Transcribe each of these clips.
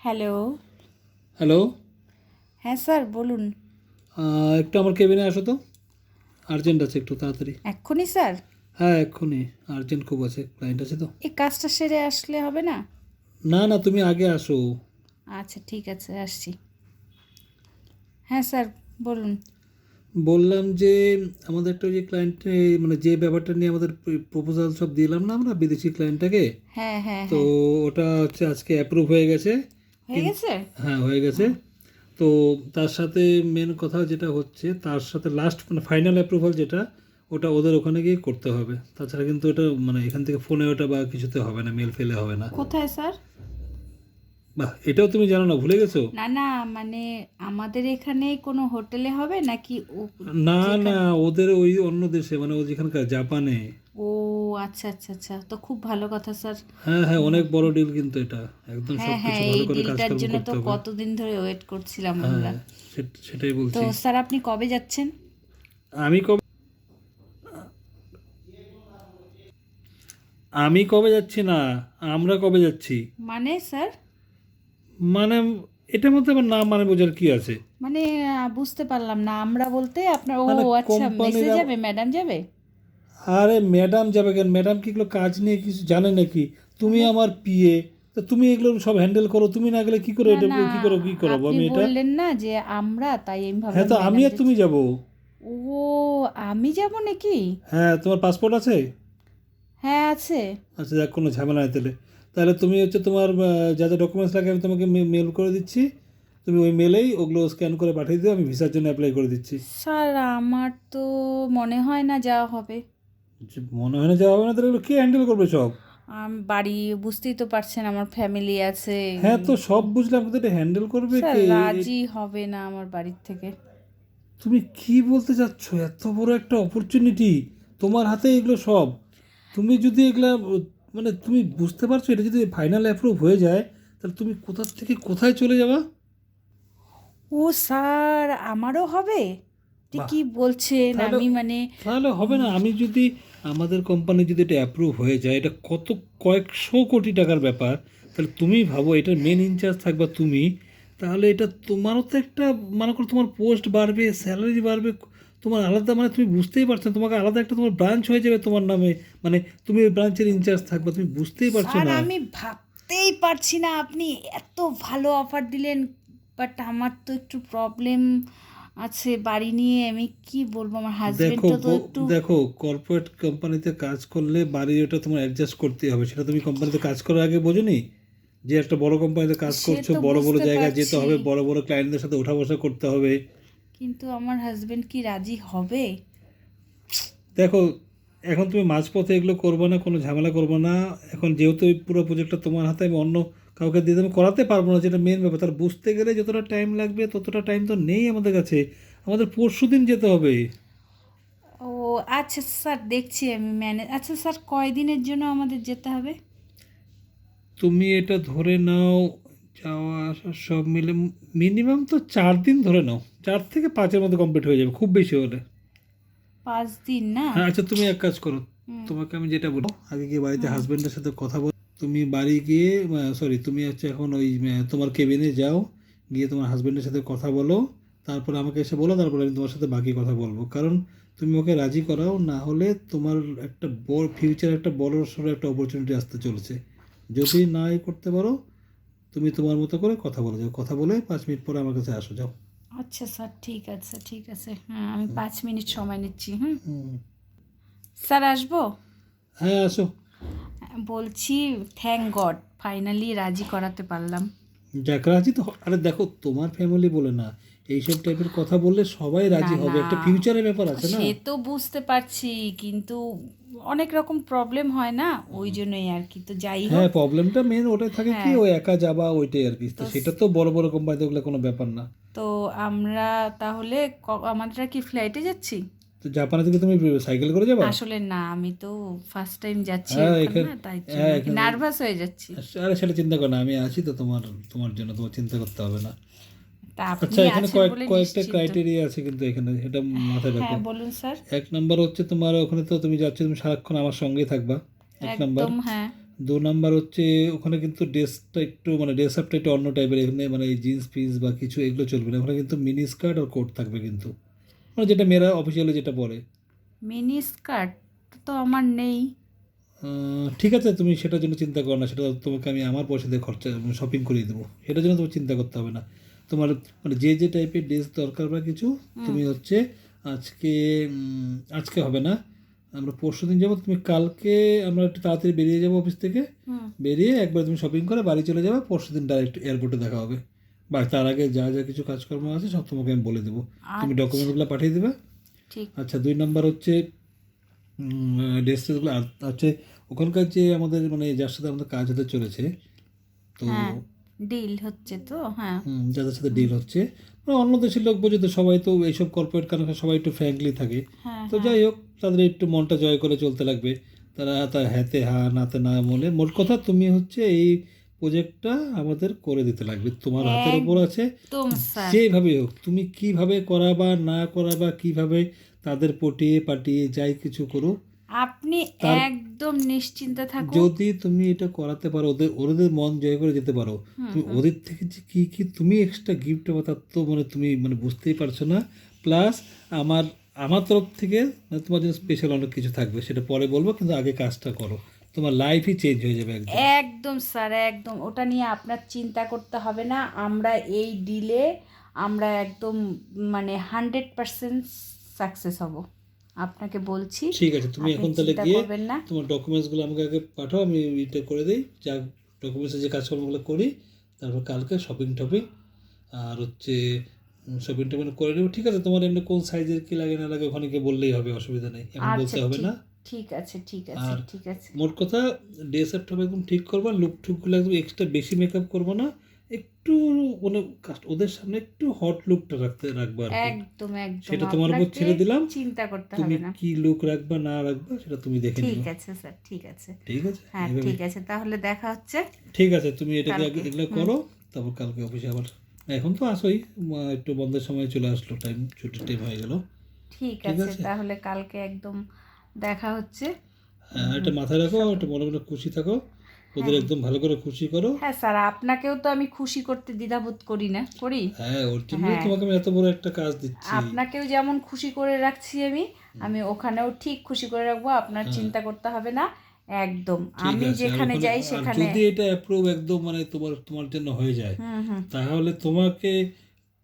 Hello. Hello. হ্যাঁ sir বলুন। একটু আমার কেবিনে আসো তো। আর্জেন্ট আছে একটু তাড়াতাড়ি। এক্ষুনি স্যার? হ্যাঁ এক্ষুনি। আর্জেন্ট খুব আছে ক্লায়েন্ট আছে তো। এই কাজটা সেরে আসলে হবে না? না না তুমি আগে আসো। আচ্ছা ঠিক আছে আসছি। হ্যাঁ স্যার বলুন। বললাম যে আমাদের একটা যে ক্লায়েন্ট মানে যে ব্যাপারটা নিয়ে আমাদের প্রপোজাল সব দিলাম না আমরা বিদেশি ক্লায়েন্টটাকে হ্যাঁ হ্যাঁ তো ওটা হচ্ছে আজকে অ্যাপ্রুভ হয়ে গেছে। হয়ে গেছে? হ্যাঁ হয়ে গেছে। তো তার সাথে মেন কথা যেটা হচ্ছে তার সাথে লাস্ট মানে ফাইনাল অ্যাপ্রুভাল যেটা ওটা ওদের ওখানে গিয়ে করতে হবে। তাছাড়া কিন্তু ওটা মানে এখান থেকে ফোনে ওটা বা কিছুতে হবে না মেল ফেলে হবে না। কোথায় স্যার? বাহ এটাও তুমি জানো না ভুলে গেছো? না না মানে আমাদের এখানে কোনো হোটেলে হবে নাকি না না ওদের ওই অন্য দেশে মানে ও যেখানকার জাপানে। ও আচ্ছা আচ্ছা আচ্ছা। তো খুব ভালো কথা স্যার। হ্যাঁ হ্যাঁ অনেক বড় ডিল কিন্তু এটা। একদম হ্যাঁ হ্যাঁ সবকিছু এই ভালো করে ডিলটার কাজকর্ম জন্য তো কতদিন ধরে ওয়েট করছিলাম আমরা। হ্যাঁ সেটাই তো স্যার আপনি কবে যাচ্ছেন? আমি কবে আমি কবে যাচ্ছি না আমরা কবে যাচ্ছি? মানে স্যার? মানে এটার মধ্যে আবার না মানে বোঝার কি আছে? মানে বুঝতে পারলাম না আমরা বলতে আপনার ও মানে আচ্ছা মেসেজ যাবে ম্যাডাম যাবে? আরে ম্যাডাম যাবে কেন? ম্যাডাম কি এগুলো কাজ নিয়ে কিছু জানে নাকি? তুমি আমার পিএ তো তুমি এগুলো সব হ্যান্ডেল করো। তুমি না গেলে কি করে এটা কি করো কি করাবো আমি এটা? বললেন না যে আমরা তাই আমি হ্যাঁ তো আমি আর তুমি যাব? ও আমি যাব নাকি? হ্যাঁ তোমার পাসপোর্ট আছে? হ্যাঁ আছে। আচ্ছা যাক কোনো ঝামেলা নাই তাহলে। তাহলে তুমি হচ্ছে তোমার যা যা ডকুমেন্টস লাগে আমি তোমাকে মেল করে দিচ্ছি। তুমি ওই মেলেই ওগুলো স্ক্যান করে পাঠিয়ে দিও আমি ভিসার জন্য অ্যাপ্লাই করে দিচ্ছি। স্যার আমার তো মনে হয় না যাওয়া হবে। মনে হয় না যাওয়া হবে না তাহলে এগুলো কে হ্যান্ডেল করবে সব? আম, বাড়ি বুঝতেই তো পারছেন আমার ফ্যামিলি আছে। হ্যাঁ তো সব বুঝলাম কিন্তু এটা হ্যান্ডেল করবে কে? রাজি হবে না আমার বাড়ির থেকে। তুমি কি বলতে চাচ্ছ? এত বড় একটা অপরচুনিটি তোমার হাতে এগুলো সব। তুমি যদি এগুলা মানে তুমি বুঝতে পারছ এটা যদি ফাইনাল অ্যাপ্রুভ হয়ে যায় তাহলে তুমি কোথা থেকে কোথায় চলে যাবা? ও স্যার আমারও হবে। কি বলছেন? আমি মানে তাহলে হবে না। আমি যদি আমাদের কোম্পানি যদি এটা অ্যাপ্রুভ হয়ে যায় এটা কত কয়েকশো কোটি টাকার ব্যাপার তাহলে তুমি ভাবো এটার মেন ইনচার্জ থাকবা তুমি তাহলে এটা তোমারও তো একটা মনে করো তোমার পোস্ট বাড়বে স্যালারি বাড়বে তোমার আলাদা মানে তুমি বুঝতেই পারছ না, তোমাকে আলাদা একটা তোমার ব্রাঞ্চ হয়ে যাবে তোমার নামে মানে তুমি ওই ব্রাঞ্চের ইনচার্জ থাকবা তুমি বুঝতেই পারছ না। আমি ভাবতেই পারছি না আপনি এত ভালো অফার দিলেন বাট আমার তো একটু প্রবলেম আছে বাড়ি নিয়ে আমি কি বলব? আমার দেখো হাজবেন্ডটা তো একটু দেখো কর্পোরেট কোম্পানিতে কাজ করলে বাড়ি ওটা তোমার অ্যাডজাস্ট করতে হবে। সেটা তুমি কোম্পানিতে কাজ করার আগে বোঝোনি? যে একটা বড় কোম্পানিতে কাজ করছ বড় বড় জায়গায় যেতে হবে বড় বড় ক্লায়েন্টদের সাথে ওঠা বসা করতে হবে। কিন্তু আমার হাজবেন্ড কি রাজি হবে? দেখো এখন তুমি মাঝপথে এগুলো করবে না কোনো ঝামেলা করবে না। এখন যেহেতু পুরো প্রজেক্টটা তোমার হাতে আমি অন্য কাউকে দিয়ে আমি করাতে পারব না। যেটা মেন ব্যাপার তার বুঝতে গেলে যতটা টাইম লাগবে ততটা টাইম তো নেই আমাদের কাছে। আমাদের পরশু দিন যেতে হবে। ও আচ্ছা স্যার দেখছি আমি ম্যানেজ আচ্ছা স্যার কয়দিনের জন্য আমাদের যেতে হবে? তুমি এটা ধরে নাও যাওয়া আসা সব মিলে মিনিমাম তো চার দিন ধরে নাও। চার থেকে পাঁচের মধ্যে কমপ্লিট হয়ে যাবে খুব বেশি হলে। পাঁচ দিন না? হ্যাঁ আচ্ছা তুমি এক কাজ করো। তোমাকে আমি যেটা বলব আগে গিয়ে বাড়িতে হাজবেন্ডের সাথে কথা বল তুমি বাড়ি গিয়ে সরি তুমি হচ্ছে এখন ওই তোমার কেবিনে যাও গিয়ে তোমার হাজব্যান্ডের সাথে কথা বলো তারপরে আমাকে এসে বলো তারপরে আমি তোমার সাথে বাকি কথা বলব। কারণ তুমি ওকে রাজি করাও না হলে তোমার একটা বড় ফিউচার একটা বড় সড়ো একটা অপরচুনিটি আসতে চলেছে। যদি না ই করতে পারো তুমি তোমার মতো করে কথা বলে যাও। কথা বলে পাঁচ মিনিট পরে আমার কাছে আসো যাও। আচ্ছা স্যার ঠিক আছে ঠিক আছে। হ্যাঁ আমি পাঁচ মিনিট সময় নিচ্ছি হুম। স্যার আসব? হ্যাঁ আসো। বলছি থ্যাংক গড ফাইনালি রাজি করাতে পারলাম। যাক রাজি তো আরে দেখো তোমার ফ্যামিলি বলে না এইসব টাইপের কথা বললে সবাই রাজি হবে। একটা ফিউচারের ব্যাপার আছে না? সে তো বুঝতে পারছি কিন্তু অনেক রকম প্রবলেম হয় না? ওই জন্যই আর কি। তো যাই হোক। হ্যাঁ প্রবলেমটা মেন ওটাই থাকে কি ও একা যাবা ওইটাই আর কি। তো সেটা তো বড় বড় কোম্পানিতে ওগুলো কোনো ব্যাপার না। তো আমরা তাহলে আমাদের কি ফ্লাইটে যাচ্ছি? তো জাপানে থেকে তুমি সাইকেল করে যাবা? আসলে না আমি তো ফার্স্ট টাইম যাচ্ছি হ্যাঁ, না, তাই হ্যাঁ, নার্ভাস হয়ে যাচ্ছি। আরে সেটা চিন্তা করো না আমি আছি তো তোমার তোমার জন্য তোমার চিন্তা করতে হবে না। আচ্ছা এখানে কয়েক কয়েকটা ক্রাইটেরিয়া আছে কিন্তু এখানে এটা মাথায় রাখো। হ্যাঁ বলুন স্যার। এক নাম্বার হচ্ছে তোমার ওখানে তো তুমি যাচ্ছ তুমি সারাক্ষণ আমার সঙ্গেই থাকবা এক নাম্বার একদম হ্যাঁ। দু নাম্বার হচ্ছে ওখানে কিন্তু ড্রেসটা একটু মানে ড্রেস আপটা একটু অন্য টাইপের এখানে মানে জিন্স পিস বা কিছু এগুলো চলবে না ওখানে কিন্তু মিনি স্কার্ট আর কোট থাকবে কিন্তু। মানে যেটা মেয়েরা অফিসিয়ালি যেটা পরে মিনি স্কার্ট তো আমার নেই। ঠিক আছে তুমি সেটার জন্য চিন্তা করো না সেটা তোমাকে আমি আমার পয়সা দিয়ে খরচা শপিং করিয়ে দেবো। সেটার জন্য তোমার চিন্তা করতে হবে না। তোমার মানে যে যে টাইপের ড্রেস দরকার বা কিছু তুমি হচ্ছে আজকে আজকে হবে না। আমরা পরশু দিন যাব তুমি কালকে আমরা একটু তাড়াতাড়ি বেরিয়ে যাব অফিস থেকে। বেরিয়ে একবার তুমি শপিং করে বাড়ি চলে যাবে পরশু দিন ডাইরেক্ট এয়ারপোর্টে দেখা হবে। বা তার আগে যা যা কিছু কাজকর্ম আছে সব তোমাকে আমি বলে দেবো। তুমি ডকুমেন্টগুলো পাঠিয়ে দেবে। ঠিক। আচ্ছা দুই নাম্বার হচ্ছে ড্রেস ট্রেসগুলো হচ্ছে ওখানকার যে আমাদের মানে যার সাথে আমাদের কাজ হতে চলেছে তো হ্যাঁ ডিল হচ্ছে তো হ্যাঁ। যাদের সাথে ডিল হচ্ছে মানে অন্য দেশের লোক বোঝে তো সবাই তো এইসব কর্পোরেট কানেকশন সবাই একটু ফ্র্যাঙ্কলি থাকে। হ্যাঁ তো যাই হোক তাদের একটু মনটা জয় করে চলতে লাগবে। তারা তার হাতে হা নাতে না বলে মোট কথা তুমি হচ্ছে এই প্রজেক্টটা আমাদের করে দিতে লাগবে। তোমার হাতের উপর আছে। যেভাবে হোক তুমি কীভাবে করাবা না করাবা কীভাবে তাদের পটিয়ে পাটিয়ে যাই কিছু করো আপনি একদম নিশ্চিন্তে থাকুন। যদি তুমি এটা করাতে পারো ওদের ওদের মন জয় করে যেতে পারো তুমি ওদের থেকে যে কি কি তুমি এক্সট্রা গিফট পাবা তার তো মানে তুমি মানে বুঝতেই পারছ না। প্লাস আমার আমার তরফ থেকে মানে তোমার জন্য স্পেশাল অনেক কিছু থাকবে সেটা পরে বলব কিন্তু আগে কাজটা করো। তোমার লাইফই চেঞ্জ হয়ে যাবে একদম। একদম স্যার একদম। ওটা নিয়ে আপনার চিন্তা করতে হবে না। আমরা এই ডিলে আমরা একদম মানে হান্ড্রেড পার্সেন্ট সাকসেস হব। আপনাকে বলছি ঠিক আছে তুমি এখন তাহলে গিয়ে তোমার ডকুমেন্টসগুলো আমাকে আগে পাঠাও আমি এটা করে দিই। যা ডকুমেন্টসের যে কাজকর্মগুলো করি তারপর কালকে শপিং টপিং আর হচ্ছে শপিং টপিং করে নেব। ঠিক আছে তোমার এমনি কোন সাইজের কি লাগে না লাগে ওখানে গিয়ে বললেই হবে অসুবিধা নেই। আচ্ছা বলতে হবে না। ঠিক আছে ঠিক আছে ঠিক আছে। মোট কথা একদম ঠিক করবা লুক টুকগুলো একদম এক্সট্রা বেশি মেকআপ করব না একটু মানে ওদের সামনে একটু হট লুকটা রাখতে রাখবা একদম একদম। সেটা তোমার উপর ছেড়ে দিলাম। চিন্তা করতে হবে না। কি লুক রাখবা না রাখবা সেটা তুমি দেখে ঠিক আছে স্যার ঠিক আছে। ঠিক আছে? হ্যাঁ ঠিক আছে তাহলে দেখা হচ্ছে ঠিক আছে তুমি এটাকে এগুলো করো তারপর কালকে অফিসে আবার। এখন তো আসোই একটু বন্ধের সময় চলে আসলো টাইম ছুটির টাইম হয়ে গেল। ঠিক আছে। তাহলে কালকে একদম দেখা হচ্ছে। হ্যাঁ এটা মাথায় রাখো একটা মনে মনে খুশি থাকো। ওদের একদম ভালো করে খুশি করো। হ্যাঁ স্যার আপনাকেও তো আমি খুশি করতে দ্বিধাবোধ করি না করি? হ্যাঁ ওর জন্য হ্যাঁ। তোমাকে আমি এত বড় একটা কাজ দিচ্ছি। আপনাকেও যেমন খুশি করে রাখছি আমি আমি ওখানেও ঠিক খুশি করে রাখব আপনার চিন্তা করতে হবে না একদম। হ্যাঁ। আমি যেখানে যাই সেখানে যদি এটা অ্যাপ্রুভ একদম মানে তোমার তোমার জন্য হয়ে যায় তাহলে তোমাকে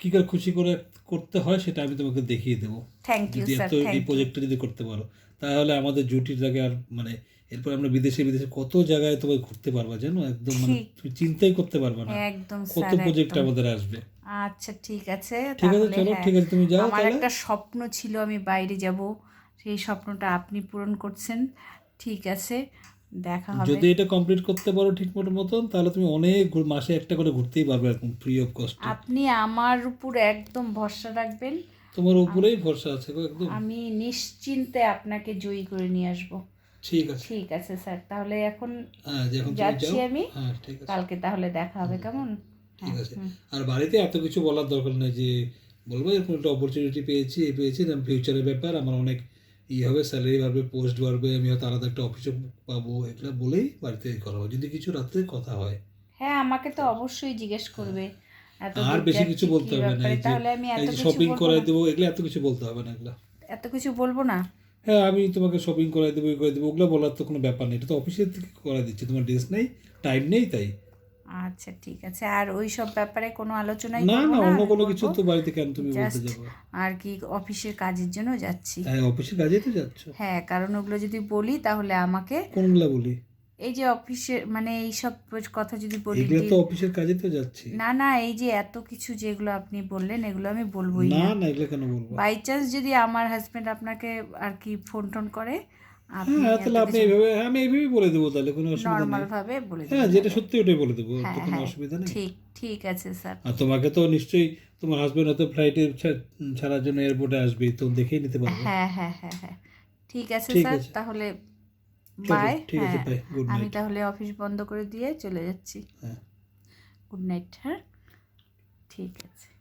কি করে খুশি করে করতে হয় সেটা আমি তোমাকে দেখিয়ে দেবো। থ্যাংক ইউ স্যার এই প্রজেক্টটা যদি করতে পারো। তাহলে আমাদের জুটির জায়গায় আর মানে এরপর আমরা বিদেশে বিদেশে কত জায়গায় তোমায় ঘুরতে পারবা জানো? একদম মানে তুমি চিন্তাই করতে পারবা না। একদম কত প্রজেক্ট আমাদের আসবে? আচ্ছা ঠিক আছে ঠিক আছে চলো হ্যাঁ। ঠিক আছে তুমি যাও আমার একটা স্বপ্ন ছিল আমি বাইরে যাব। সেই স্বপ্নটা আপনি পূরণ করছেন। ঠিক আছে দেখা হবে। যদি এটা কমপ্লিট করতে পারো ঠিক মতো মতন তাহলে তুমি অনেক মাসে একটা করে ঘুরতেই পারবে এরকম ফ্রি অফ কস্ট আপনি আমার উপর একদম ভরসা রাখবেন। তোমার উপরেই ভরসা আছে গো একদম। আমি নিশ্চিন্তে আপনাকে জয়ী করে নিয়ে আসব। ঠিক আছে। ঠিক আছে স্যার তাহলে এখন হ্যাঁ যাচ্ছি আমি। হ্যাঁ ঠিক আছে। কালকে তাহলে দেখা হবে কেমন? ঠিক হ্যাঁ, আছে। আর বাড়িতে এত কিছু বলার দরকার নেই যে বলব এরকম একটা অপরচুনিটি পেয়েছি এই পেয়েছি ফিউচারের ব্যাপার আমার অনেক ই হবে স্যালারি বাড়বে পোস্ট বাড়বে আমি হয়তো আলাদা একটা অফিসে পাবো এগুলো বলেই বাড়িতে করা যদি কিছু রাত্রে কথা হয়। হ্যাঁ আমাকে তো অবশ্যই জিজ্ঞেস করবে। আর বেশি কিছু বলতে হবে না তাহলে আমি এত কিছু শপিং করাই। দেবো এগুলো এত কিছু বলতে হবে না এগুলো। এত কিছু বলব না? হ্যাঁ আমি তোমাকে শপিং করাই দেবো করে দেবো ওগুলো বলার তো কোনো ব্যাপার নেই। এটা তো অফিসের থেকে করাই দিচ্ছি তোমার ড্রেস নেই টাইম নেই তাই। আচ্ছা ঠিক আছে। আর ওই সব ব্যাপারে কোনো আলোচনাই না না অন্য কোনো কিছু তো বাড়িতে কেন তুমি বলতে যাব? আর কি অফিসের কাজের জন্য যাচ্ছি। হ্যাঁ অফিসের কাজেই তো যাচ্ছ। হ্যাঁ কারণ ওগুলো যদি বলি তাহলে আমাকে কোনগুলা বলি? এই যে অফিসের মানে এই সব কথা যদি বলি এগুলো তো অফিসের কাজে তো যাচ্ছি। না না এই যে এত কিছু যেগুলো আপনি বললেন এগুলো আমি বলবোই না না। এগুলো কেন বলব? বাই চান্স যদি আমার হাজবেন্ড আপনাকে আর কি ফোন টোন করে আপনি হ্যাঁ তাহলে আপনি এইভাবে হ্যাঁ, আমি এইভাবেই বলে দেবো তাহলে কোনো অসুবিধা নর্মাল নেই। ভাবে বলে হ্যাঁ যেটা সত্যি ওটাই বলে দেবো হ্যাঁ তো কোনো হ্যাঁ অসুবিধা নেই। ঠিক ঠিক আছে স্যার। আর তোমাকে তো নিশ্চয়ই তোমার হাজবেন্ড হয়তো ফ্লাইটে ছাড়ার জন্য এয়ারপোর্টে আসবে তো দেখেই নিতে পারবে। হ্যাঁ হ্যাঁ হ্যাঁ হ্যাঁ ঠিক আছে স্যার তাহলে বাই হ্যাঁ। আমি তাহলে অফিস বন্ধ করে দিয়ে চলে যাচ্ছি। হ্যাঁ। গুড নাইট হ্যাঁ? ঠিক আছে।